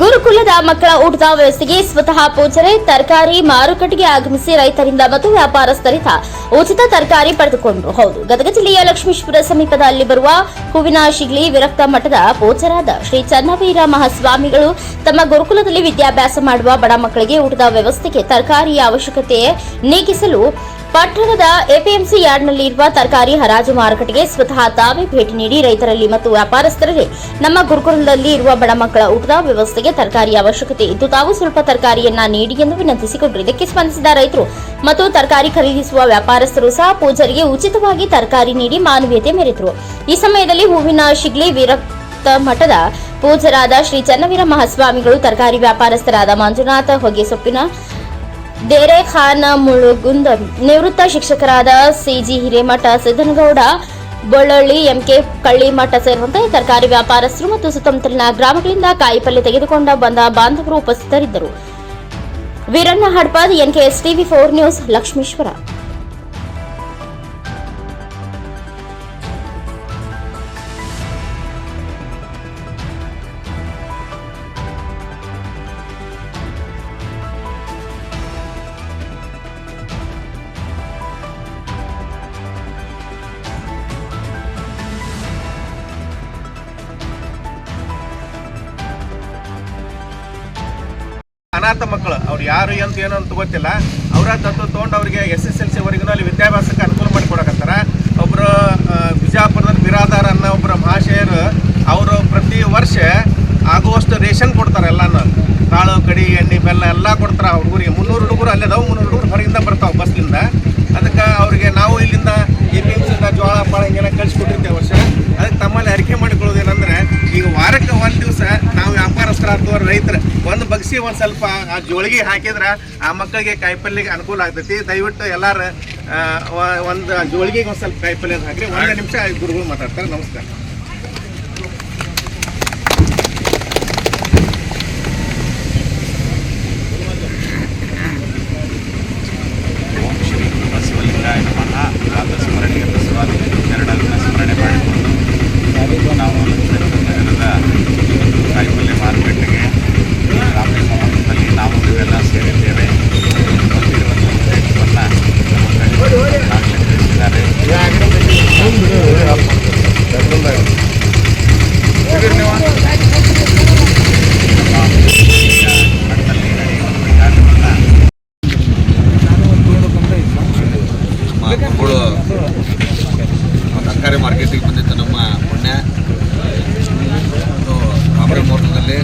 ಗುರುಕುಲದ ಮಕ್ಕಳ ಊಟದ ವ್ಯವಸ್ಥೆಗೆ ಸ್ವತಃ ಪೂಜಾರಿ, ತರಕಾರಿ, ಮಾರುಕಟ್ಟೆಗೆ ಆಗಮಿಸಿ ರೈತರಿಂದ ಮತ್ತು ವ್ಯಾಪಾರಸ್ಥರಿಂದ ಉಚಿತ ತರಕಾರಿ ಪಡೆದುಕೊಂಡರು. ಹೌದು, ಗದಗ ಜಿಲ್ಲೆಯ ಲಕ್ಷ್ಮೀಶ್ವರ ಸಮೀಪದ ಅಲ್ಲಿ ಬರುವ ಹೂವಿನ ಶಿಗ್ಲಿ ವಿರಕ್ತ ಮಠದ ಪೂಜರಾದ ಶ್ರೀ ಚನ್ನವೀರ ಮಹಾಸ್ವಾಮಿಗಳು ತಮ್ಮ ಗುರುಕುಲದಲ್ಲಿ ವಿದ್ಯಾಭ್ಯಾಸ ಮಾಡುವ ಬಡ ಮಕ್ಕಳಿಗೆ ಊಟದ ವ್ಯವಸ್ಥೆಗೆ ತರಕಾರಿಯ ಅವಶ್ಯಕತೆ ನೀಗಿಸಲು ಪಟ್ಟಣದ ಎಪಿಎಂಸಿ ಯಾರ್ಡ್ನಲ್ಲಿರುವ ತರಕಾರಿ ಹರಾಜು ಮಾರುಕಟ್ಟೆಗೆ ಸ್ವತಃ ತಾವೇ ಭೇಟಿ ನೀಡಿ ರೈತರಲ್ಲಿ ಮತ್ತು ವ್ಯಾಪಾರಸ್ಥರಲ್ಲಿ ನಮ್ಮ ಗುರುಕುಲದಲ್ಲಿ ಇರುವ ಬಡ ಮಕ್ಕಳ ಊಟದ ವ್ಯವಸ್ಥೆಗೆ ತರಕಾರಿ ಅವಶ್ಯಕತೆ ಇದ್ದು ತಾವು ಸ್ವಲ್ಪ ತರಕಾರಿಯನ್ನ ನೀಡಿ ಎಂದು ವಿನಂತಿಸಿಕೊಂಡರು ಇದಕ್ಕೆ ಸ್ಪಂದಿಸಿದ ರೈತರು. ಮತ್ತು ತರಕಾರಿ ಖರೀದಿಸುವ ವ್ಯಾಪಾರಸ್ಥರು ಸಹ ಪೂಜಾರಿಗೆ ಉಚಿತವಾಗಿ ತರಕಾರಿ ನೀಡಿ ಮಾನವೀಯತೆ ಮೆರೆದರು. ಈ ಸಮಯದಲ್ಲಿ ಹೂವಿನ ಶಿಗ್ಲಿ ವಿರಕ್ತ ಮಠದ ಪೂಜರಾದ ಶ್ರೀ ಚನ್ನವೀರ ಮಹಾಸ್ವಾಮಿಗಳು, ತರಕಾರಿ ವ್ಯಾಪಾರಸ್ಥರಾದ ಮಂಜುನಾಥ ಹೊಗೆಸೊಪ್ಪಿನ ದೇರೆ ಖಾನ್ ಮುಳುಗುಂದ ನಿವೃತ್ತ ಶಿಕ್ಷಕರಾದ C G Hiremath Siddanagouda Bollalli M K Kallimath ಸೇರಿದಂತೆ ತರಕಾರಿ ವ್ಯಾಪಾರಸ್ಥರು ಮತ್ತು ಸುತ್ತಮುತ್ತಲಿನ ಗ್ರಾಮಗಳಿಂದ ಕಾಯಿಪಲ್ಯ ತೆಗೆದುಕೊಂಡ ಬಂದ ಬಾಂಧವರು ಉಪಸ್ಥಿತರಿದ್ದರು. Veeranna Hadpad NKS TV four news Lakshmeshwar. ಅನಾಥ ಮಕ್ಕಳು. ಅವ್ರು ಯಾರು ಅಂತ ಏನು ಅಂತ ಗೊತ್ತಿಲ್ಲ. ಅವರ ತಂದು ತೊಗೊಂಡು ಅವರಿಗೆ ಎಸ್ ಎಸ್ ಎಲ್ ಸಿ ವರೆಗೂ ಅಲ್ಲಿ ವಿದ್ಯಾಭ್ಯಾಸಕ್ಕೆ ಅನುಕೂಲ ಮಾಡಿಕೊಡಕತ್ತಾರ ಒಬ್ಬರು ಬಿಜಾಪುರದಲ್ಲಿ ಬಿರಾದಾರ ಅನ್ನೋ ಒಬ್ಬರು ಮಹಾಶಯರು, ಅವರು ಪ್ರತಿ ವರ್ಷ ಆಗುವಷ್ಟು ರೇಷನ್ ಕೊಡ್ತಾರೆ ಎಲ್ಲಾನು. ಕಾಳು, ಕಡಿ, ಎಣ್ಣೆ, ಬೆಲ್ಲ ಎಲ್ಲ ಕೊಡ್ತಾರೆ ಹುಡುಗರಿಗೆ. ಮುನ್ನೂರು ಹುಡುಗರು ಅಲ್ಲೇ ಅದಾವು, ಮುನ್ನೂರು ಹುಡುಗರು ಹೊರಗಿಂದ ಬರ್ತಾವೆ ಬಸ್ಲಿಂದ ಅದಕ್ಕೆ ಅವರಿಗೆ ನಾವು ಇಲ್ಲಿಂದ ಈ ಮೀನ್ಸಿಂದ ಜೋಳ ಪಾಳ ಹಿಂಗೆಲ್ಲ ಕಳಿಸ್ಕೊಟ್ಟಿರ್ತೇವೆ ವರ್ಷ. ಅದಕ್ಕೆ ತಮ್ಮಲ್ಲಿ ಅರಿಕೆ ಮಾಡಿಕೊಳ್ಳೋದೇನೆಂದ್ರೆ, ಈಗ ವಾರಕ್ಕೆ ಒಂದು ದಿವಸ ನಾವು ವ್ಯಾಪಾರಸ್ಥರಾದ ರೈತರು. ಬಗ್ಸಿ ಒಂದು ಸ್ವಲ್ಪ, ಆ ಜೋಳಿಗೆ ಹಾಕಿದ್ರೆ ಆ ಮಕ್ಕಳಿಗೆ ಕಾಯಿಪಲ್ಯಗೆ ಅನುಕೂಲ ಆಗ್ತೈತಿ. ದಯವಿಟ್ಟು ಎಲ್ಲಾರು ಒಂದು ಜೋಳಿಗೆಗೆ ಒಂದು ಸ್ವಲ್ಪ ಕಾಯಿಪಲ್ಯ ಹಾಕ್ರಿ. ಒಂದು ನಿಮಿಷ ಗುರುಗಳು ಮಾತಾಡ್ತಾರೆ. ನಮಸ್ಕಾರ. ಮಕ್ಕಳು ತರಕಾರಿ ಮಾರ್ಕೆಟಿಗೆ ಬಂದಿತ್ತು ನಮ್ಮ ಪುಣ್ಯ ಕಾಮರಿ ಮುಹೂರ್ತದಲ್ಲಿ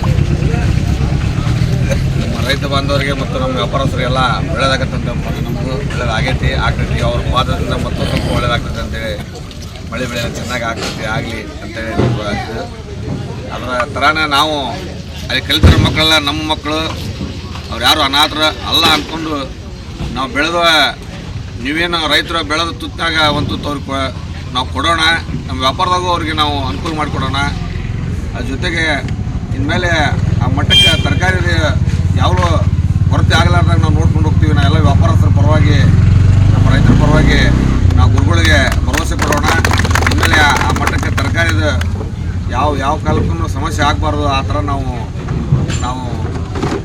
ನಮ್ಮ ರೈತ ಬಾಂಧವರಿಗೆ ಮತ್ತು ನಮ್ಮ ವ್ಯಾಪಾರಸ್ಥರಿಗೆಲ್ಲ ಒಳ್ಳೇದಾಗತ್ತಂತ ನಮಗೂ ಒಳ್ಳೇದಾಗೈತಿ. ಆಗ್ತೈತಿ, ಅವ್ರ ಪಾದದಿಂದ ಮತ್ತೊಂದು ಸ್ವಲ್ಪ ಒಳ್ಳೇದಾಗ್ತೈತೆ ಅಂತೇಳಿ ಮಳೆ ಬೆಳೆ ಚೆನ್ನಾಗಿ ಆಗ್ತೈತಿ, ಆಗಲಿ ಅಂತೇಳಿ ನಮ್ಗೆ ಅದರ ಥರನೇ ನಾವು ಅಲ್ಲಿ ಕಲಿತಿರೋ ಮಕ್ಕಳೆಲ್ಲ ನಮ್ಮ ಮಕ್ಕಳು, ಅವ್ರು ಯಾರು ಅನಾಥರ ಅಲ್ಲ ಅಂದ್ಕೊಂಡು ನಾವು ಬೆಳೆದ ನೀವೇನು ರೈತರು ಬೆಳೆದ ತುತ್ತಾಗ ಒಂದು ತುತ್ತು ಅವ್ರಿಗೆ ನಾವು ಕೊಡೋಣ ನಮ್ಮ ವ್ಯಾಪಾರದಾಗೂ ಅವ್ರಿಗೆ ನಾವು ಅನುಕೂಲ ಮಾಡಿಕೊಡೋಣ. ಅದ್ರ ಜೊತೆಗೆ ಇನ್ಮೇಲೆ ಆ ಮಟ್ಟಕ್ಕೆ ತರಕಾರಿ ಯಾವಾಗಲೂ ಕೊರತೆ ಆಗಲಾರ್ದಾಗ ನಾವು ನೋಡ್ಕೊಂಡು ಹೋಗ್ತೀವಿ. ನಾವು ಎಲ್ಲ ವ್ಯಾಪಾರಸ್ಥರ ಪರವಾಗಿ, ನಮ್ಮ ರೈತರ ಪರವಾಗಿ ನಾವು ಗುರುಗಳಿಗೆ ಭರವಸೆ ಕೊಡೋಣ. ಇನ್ಮೇಲೆ ಆ ಮಟ್ಟಕ್ಕೆ ತರಕಾರಿದು ಯಾವ ಯಾವ ಕಾಲಕ್ಕೂ ಸಮಸ್ಯೆ ಆಗಬಾರ್ದು. ಆ ಥರ ನಾವು ನಾವು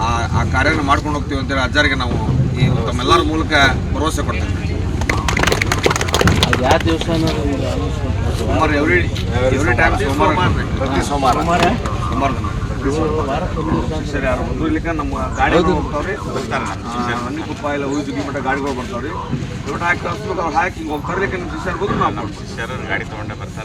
ಆ ಆ ಕಾರ್ಯನ ಮಾಡ್ಕೊಂಡು ಹೋಗ್ತೀವಿ ಅಂತೇಳಿ ಅಜ್ಜಾರಿಗೆ ನಾವು ಈ ತಮ್ಮೆಲ್ಲರ ಮೂಲಕ ಭರವಸೆ ಕೊಡ್ತೇವೆ ಯಾವ ದಿವಸ ಸೋಮವಾರ ಎವ್ರಿ ಎವ್ರಿ ಟೈಮ್ ಸೋಮವಾರ. ಪ್ರತಿ ಸೋಮವಾರ. ಸೋಮವಾರ? ಸರಿ ಯಾರು ಬಂದಿರ್ಲಿಕ್ಕೆ ನಮ್ಮ ಗಾಡಿಗಳು ಹೋಗ್ತಾವ್ರಿ. ಕುಪ್ಪ ಇಲ್ಲ ಉಳಿದು ಮಟ್ಟ ಗಾಡಿಗಳು ಬರ್ತಾವ್ರಿ. ಹಾಕಿ ಕಳಿಸ್ಬೇಕು ಅವ್ರು ಹಾಕಿ ಹಿಂಗೆ ಹೋಗಿ ನಮ್ಮ ಬಂದು ನಾವು ಗಾಡಿ ತೊಗೊಂಡೆ ಬರ್ತಾರೆ.